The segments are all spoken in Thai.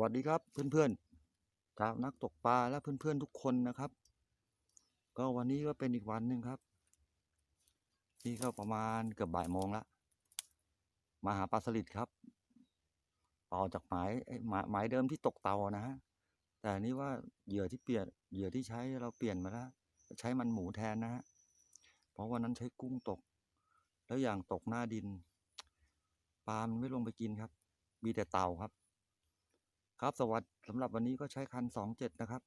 วัสดีครับเพื่อนๆชาวนักตกปลาและเพื่อนๆทุกคนนะครับ ก็วันนี้ก็เป็นอีกวันหนึ่งครับ นี่ก็ประมาณเกือบบ่ายโมงละมาหาปลาสลิดครับ ต่อจากหมายหมายหมายเดิมที่ตกเตานะฮะแต่นนี้ว่าเหยื่อที่เปลี่ยนเหยื่อที่ใช้เราเปลี่ยนมาแล้วใช้มันหมูแทนนะฮะเพราะวันนั้นใช้กุ้งตก แล้วอย่างตกหน้าดินปลามันไม่ลงไปกินครับ มีแต่เต่าครับ ครับสวัสดีสำหรับวันนี้ก็ใช้คันสองเจ็ดนะครับ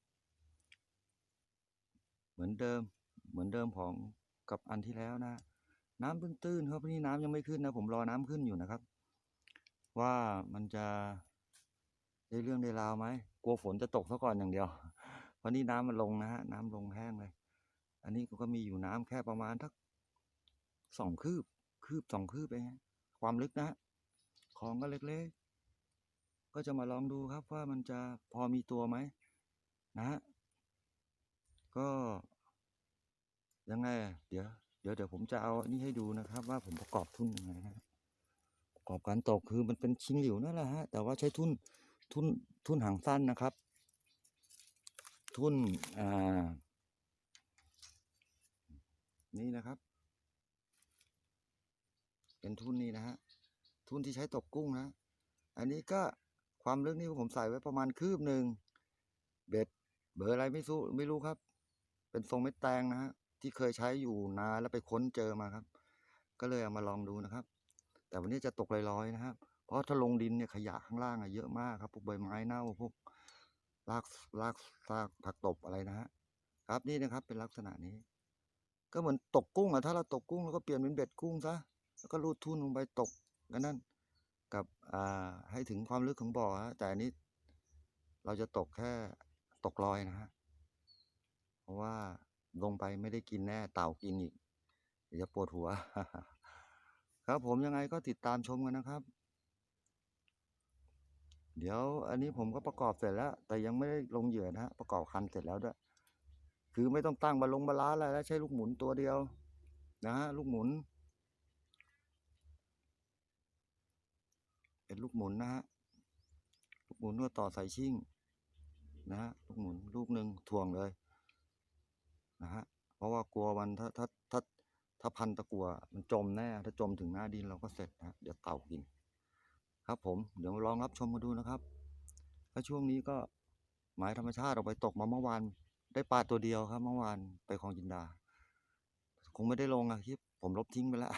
เหมือนเดิมเหมือนเดิมของกับอันที่แล้วนะ น้ำตื้นๆครับนี่น้ำยังไม่ขึ้นนะ ผมรอน้ำขึ้นอยู่นะครับ ว่ามันจะได้เรื่องได้ราวไหมกลัวฝนจะตกซะก่อนอย่างเดียวเพราะนี่น้ำมันลงนะฮะน้ำลงแห้งเลย อันนี้ก็มีอยู่น้ำแค่ประมาณทักสองคืบ คืบสองคืบเองความลึกนะฮะคลองก็เล็กๆ ก็จะมาลองดูครับว่ามันจะพอมีตัวไหมนะฮะก็ยังไงเดี๋ยวเดี๋ยวเดี๋ยวผมจะเอาอันนี้ให้ดูนะครับ ว่าผมประกอบทุนยังไงนะประกอบการตกคือมันเป็นชิงหลิวนั่นแหละฮะแต่ว่าใช้ทุนทุนทุนหางสั้นนะครับ ทุนอ่านี่นะครับ เป็นทุนนี่นะฮะทุนที่ใช้ตกกุ้งนะ อันนี้ก็ ความลึกนี่ผมใส่ไว้ประมาณคืบหนึ่งเบ็ดเบอร์อะไรไม่รู้ไม่รู้ครับ เป็นทรงเม็ดแตงนะฮะที่เคยใช้อยู่นานแล้วไปค้นเจอมาครับ ก็เลยเอามาลองดูนะครับ แต่วันนี้จะตกลอยๆนะครับ เพราะถ้าลงดินเนี่ยขยะข้างล่างอะเยอะมากครับพวกใบไม้เน่าพวกรากรากซากผักตบอะไรนะฮะครับนี่นะครับเป็นลักษณะนี้ ก็เหมือนตกกุ้งอะถ้าเราตกกุ้งเราก็เปลี่ยนเป็นเบ็ดกุ้งซะแล้วก็รูดทุ่นลงไปตกกันนั่น กับอ่าให้ถึงความลึกของบ่อฮะแต่อันนี้เราจะตกแค่ตกลอยนะฮะเพราะว่าลงไปไม่ได้กินแน่เต่ากินอีกเดี๋ยวจะปวดหัว ครับผมยังไงก็ติดตามชมกันนะครับ เดี๋ยวอันนี้ผมก็ประกอบเสร็จแล้ว แต่ยังไม่ได้ลงเหยื่อนะฮะประกอบคันเสร็จแล้วด้วยคือไม่ต้องตั้งบาลงบาลาอะไรแล้วใช้ลูกหมุนตัวเดียว นะฮะลูกหมุน เป็นลูกหมุนนะฮะ ลูกหมุนก็ต่อสายชิ่งนะฮะ ลูกหมุนลูกหนึ่งถ่วงเลยนะฮะ เพราะว่ากลัวมันถ้าถ้าถ้าถ้าพันตะกัวมันจมแน่ ถ้าจมถึงหน้าดินเราก็เสร็จนะฮะเดี๋ยวเต่ากิน ครับผม เดี๋ยวลองรับชมมาดูนะครับ ถ้าช่วงนี้ก็หมายธรรมชาติออกไปตกมาเมื่อวาน ได้ปลาตัวเดียวครับ เมื่อวานไปคลองจินดา คงไม่ได้ลงอะคลิป ผมลบทิ้งไปแล้ว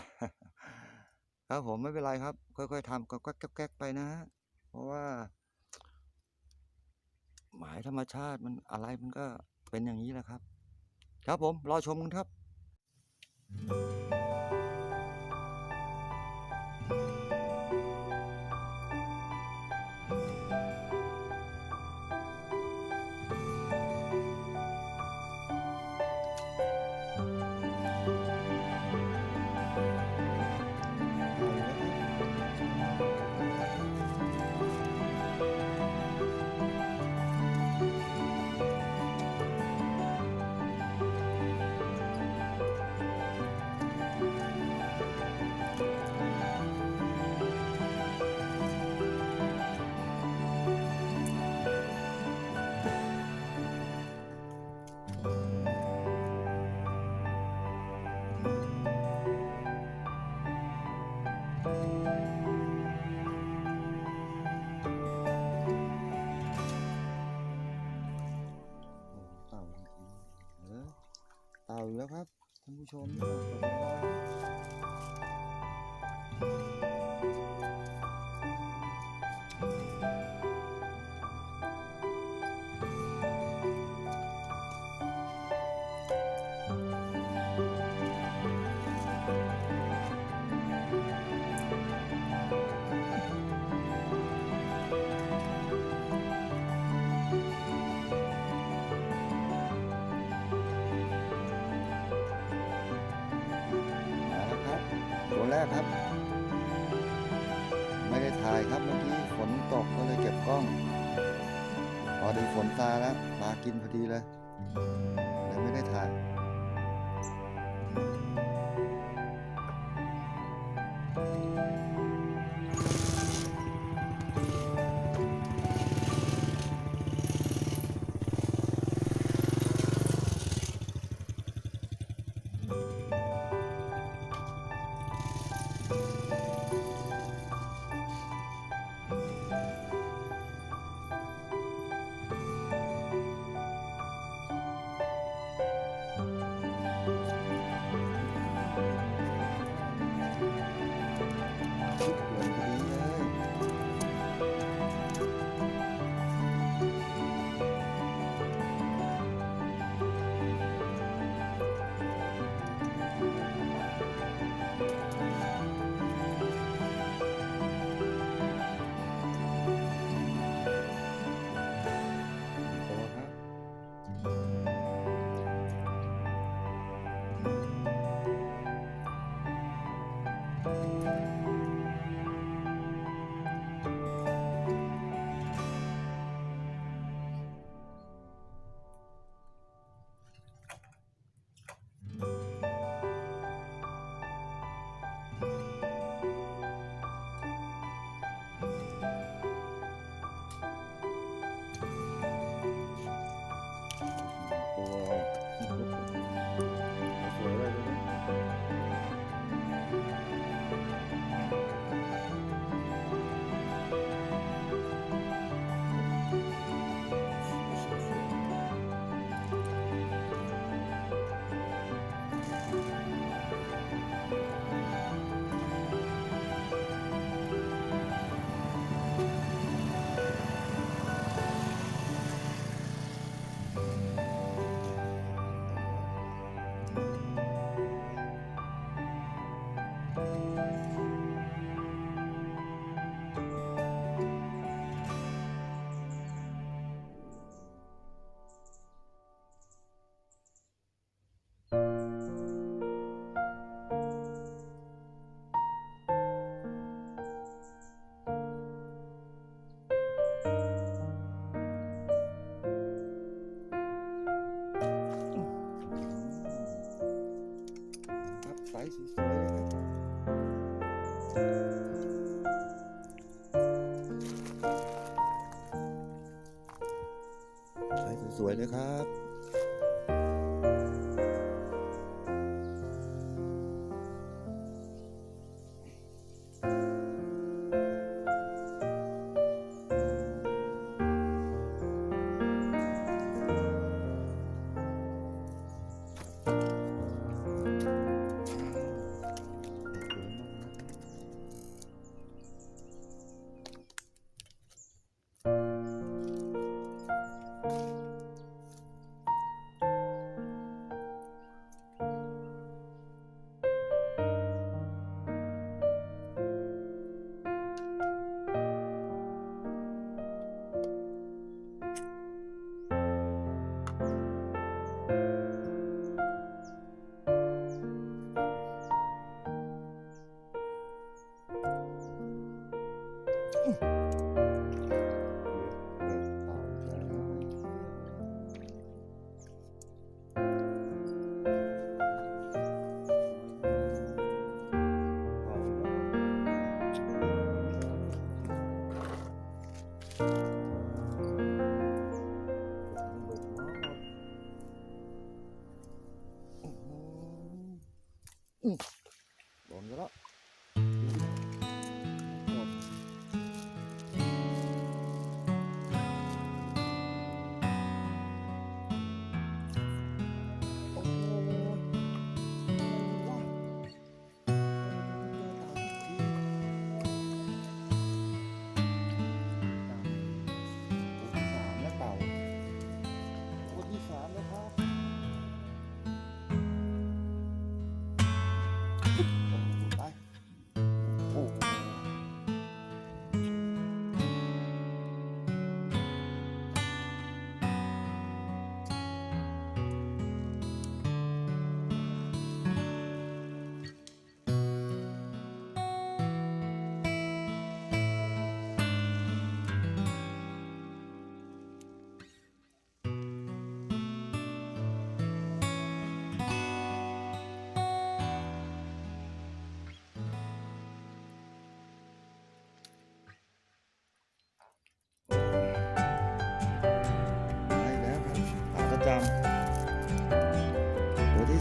ครับผมไม่เป็นไรครับ ค่อยๆทำก็แก๊กๆไปนะฮะเพราะว่า หมายธรรมชาติมันอะไรมันก็เป็นอย่างนี้แหละครับ ครับผมรอชมกันครับโผู้ชมเนี่ยตกล กครับ ไม่ได้ถ่ายครับเมื่อกี้ฝนตกก็เลยเก็บกล้อง พอดีฝนตาแล้วปลากินพอดีเลยเลยไม่ได้ถ่าย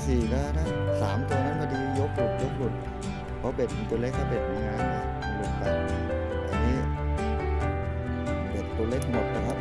สี่ก็นะสามตัวนั้นพอดียกหลุดยกหลุดเพราะเบ็ดมันตัวเล็กถ้าเบ็ดมันงานนะหลุดไปอันนี้เบ็ดตัวเล็กหมดนะครับ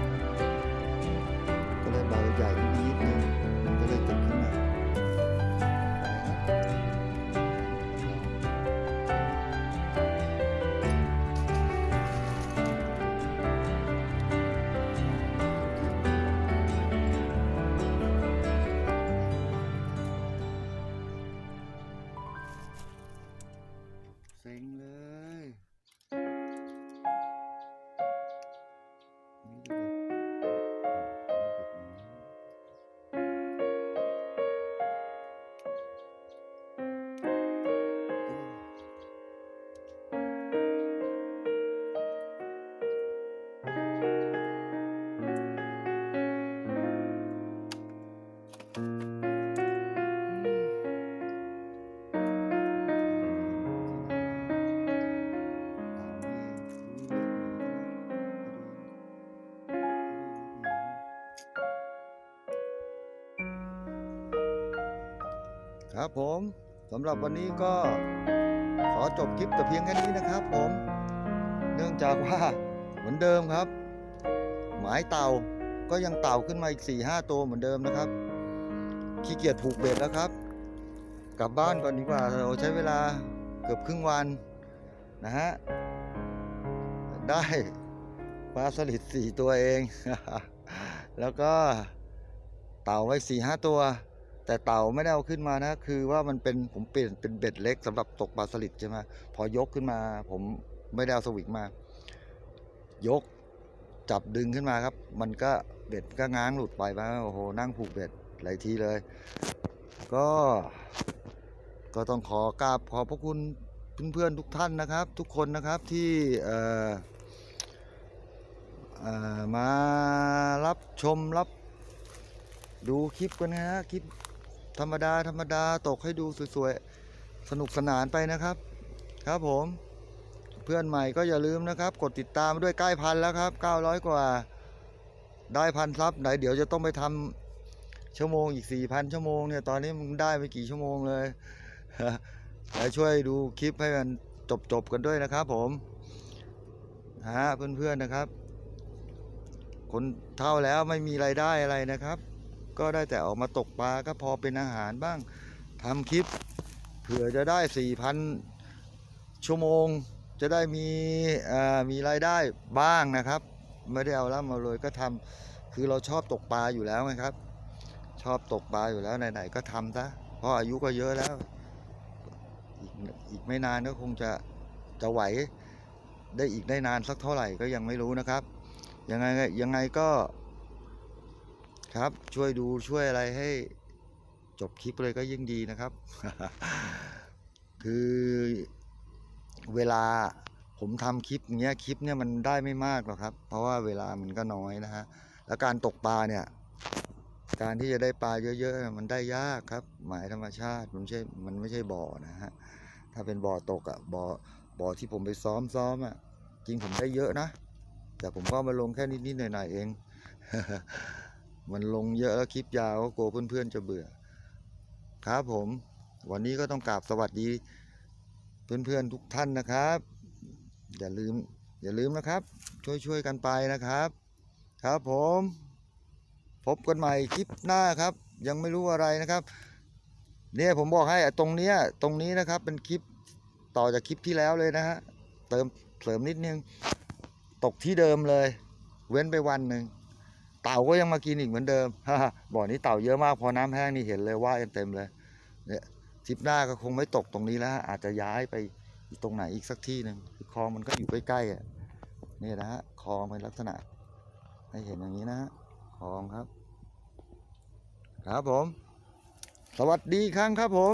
ครับผมสำหรับวันนี้ก็ขอจบคลิปแต่เพียงแค่นี้นะครับผม เนื่องจากว่าเหมือนเดิมครับ หมายเต่าก็ยังเต่าขึ้นมาอีก4ี่ห้าตัวเหมือนเดิมนะครับขี้เกียจผูกเบ็ดแล้วครับ กลับบ้านก่อนดีกว่าเราใช้เวลาเกือบครึ่งวันนะฮะได้ปลาสลิดสี่ตัวเอง แล้วก็เต่าไว้สี่ห้าตัว แต่เต่าไม่ได้เอาขึ้นมานะ คือว่ามันเป็นผมเปลี่ยนเป็นเบ็ดเล็กสำหรับตกปลาสลิดใช่ไหมพอยกขึ้นมา ผมไม่ได้เอาสวิงมา ยกจับดึงขึ้นมาครับ มันก็เบ็ดก็ง้างหลุดไปมาโอ้โหนั่งผูกเบ็ดหลายทีเลย ก็ ก็ต้องขอกราบขอบพระคุณเพื่อนๆทุกท่านนะครับ ทุกคนนะครับที่เอ่อเอ่อมารับชมรับดูคลิปกันนะฮะคลิป ธรรมดาธรรมดาตกให้ดูสวยๆ สนุกสนานไปนะครับ ครับผม เพื่อนใหม่ก็อย่าลืมนะครับ กดติดตามด้วยใกล้พันแล้วครับ 900 กว่า ได้พันซับไหนเดี๋ยวจะต้องไปทำชั่วโมงอีก 4,000 ชั่วโมงเนี่ยตอนนี้มึงได้ไปกี่ชั่วโมงเลยแล้วช่วยดูคลิปให้มันจบๆกันด้วยนะครับ ผมฮะเพื่อนๆนะครับ คนเท่าแล้วไม่มีไรายได้อะไรนะครับ ก็ได้แต่ออกมาตกปลาก็พอเป็นอาหารบ้างทำคลิป เผื่อจะได้4,000ชั่วโมง จะได้มีมีรายได้บ้างนะครับ ไม่ได้เอาล่ำเอาเลยก็ทำคือเราชอบตกปลาอยู่แล้วไงครับ ชอบตกปลาอยู่แล้วไหนๆก็ทำซะเพราะอายุก็เยอะแล้วอีกไม่นานก็คงจะจะไหวได้อีกได้นานสักเท่าไหร่ก็ยังไม่รู้นะครับ ยังไงยังไงก็ ครับ ช่วยดูช่วยอะไรให้จบคลิปเลยก็ยิ่งดีนะครับ คือเวลาผมทำคลิปเนี้ยคลิปเนี่ยมันได้ไม่มากหรอกครับ เพราะว่าเวลามันก็น้อยนะฮะแล้วการตกปลาเนี่ยการที่จะได้ปลาเยอะๆมันได้ยากครับ หมายธรรมชาติมันไม่ใช่มันไม่ใช่บ่อนะฮะถ้าเป็นบ่อตกอะบ่อบ่อที่ผมไปซ้อมซ้อมอะจริงผมได้เยอะนะ แต่ผมก็มาลงแค่นิดๆหน่อยๆเอง มันลงเยอะแล้วคลิปยาวก็กลัวเพื่อนๆจะเบื่อ ครับผม วันนี้ก็ต้องกราบสวัสดี เพื่อนๆทุกท่านนะครับ อย่าลืมอย่าลืมนะครับ ช่วยๆกันไปนะครับ ครับผม พบกันใหม่คลิปหน้าครับ ยังไม่รู้อะไรนะครับเนี่ยผมบอกให้อะตรงเนี้ยตรงนี้นะครับเป็นคลิปต่อจากคลิปที่แล้วเลยนะฮะเติมเสริมนิดนึง ตกที่เดิมเลย เว้นไปวันหนึ่ง เต่าก็ยังมากินอีกเหมือนเดิมบ่อนี้เต่าเยอะมากพอน้ำแห้งนี่เห็นเลยว่ายกันเต็มเลยเนี่ยทริปหน้าก็คงไม่ตกตรงนี้แล้วฮะอาจจะย้ายไปตรงไหนอีกสักที่หนึ่งคลองมันก็อยู่ใกล้ๆอะนี่นะฮะคลองเป็นลักษณะ ให้เห็นอย่างนี้นะฮะคลองครับ ครับผม สวัสดีครั้งครับผม